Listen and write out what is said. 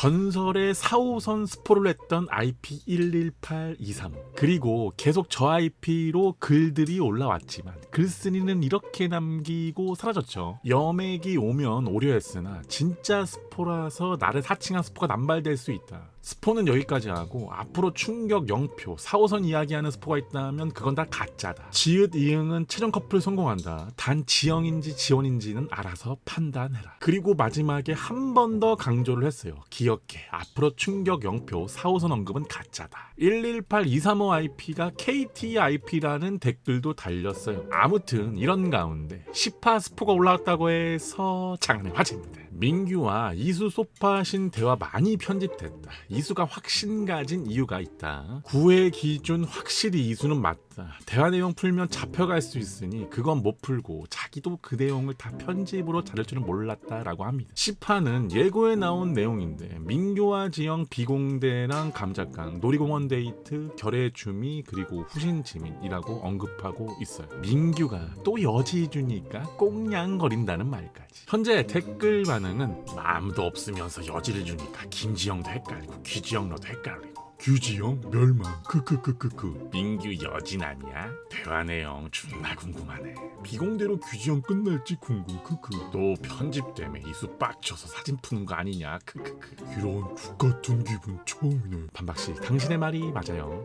전설의 4호선 스포를 했던 IP11823 그리고 계속 저 IP로 글들이 올라왔지만 글쓴이는 이렇게 남기고 사라졌죠. 여맥이 오면 오려 했으나 진짜 스포라서 나를 사칭한 스포가 남발될 수 있다. 스포는 여기까지 하고 앞으로 충격 0표 4호선 이야기하는 스포가 있다면 그건 다 가짜다. 지읒 이응은 최종 커플 성공한다. 단 지영인지 지원인지는 알아서 판단해라. 그리고 마지막에 한 번 더 강조를 했어요. 기억해. 앞으로 충격 0표 4호선 언급은 가짜다. 118 235 IP가 KT IP라는 댓글도 달렸어요. 아무튼 이런 가운데 10화 스포가 올라왔다고 해서 장안의 화제입니다. 민규와 이수 소파신 대화 많이 편집됐다. 이수가 확신 가진 이유가 있다. 구회 기준 확실히 이수는 맞다. 대화 내용 풀면 잡혀갈 수 있으니 그건 못 풀고 자기도 그 내용을 다 편집으로 자를 줄은 몰랐다라고 합니다. 10화는 예고에 나온 내용인데 민규와 지영 비공대랑 감작강 놀이공원 데이트 결의 주미 그리고 후신 지민이라고 언급하고 있어요. 민규가 또 여지주니까 꽁냥거린다는 말까지. 현재 댓글 반응 은 마음도 없으면서 여지를 주니까 김지영도 헷갈리고 귀지영너도 헷갈리고. 규지영? 멸망. 크크크크크 민규 여진 아니야? 대화 내용 존나 궁금하네. 비공대로 규지영 끝날지 궁금. 크크 또 편집 때문에 이수 빡쳐서 사진 푸는 거 아니냐? 크크크 이런 죽 같은 기분 처음이네. 반박씨 당신의 말이 맞아요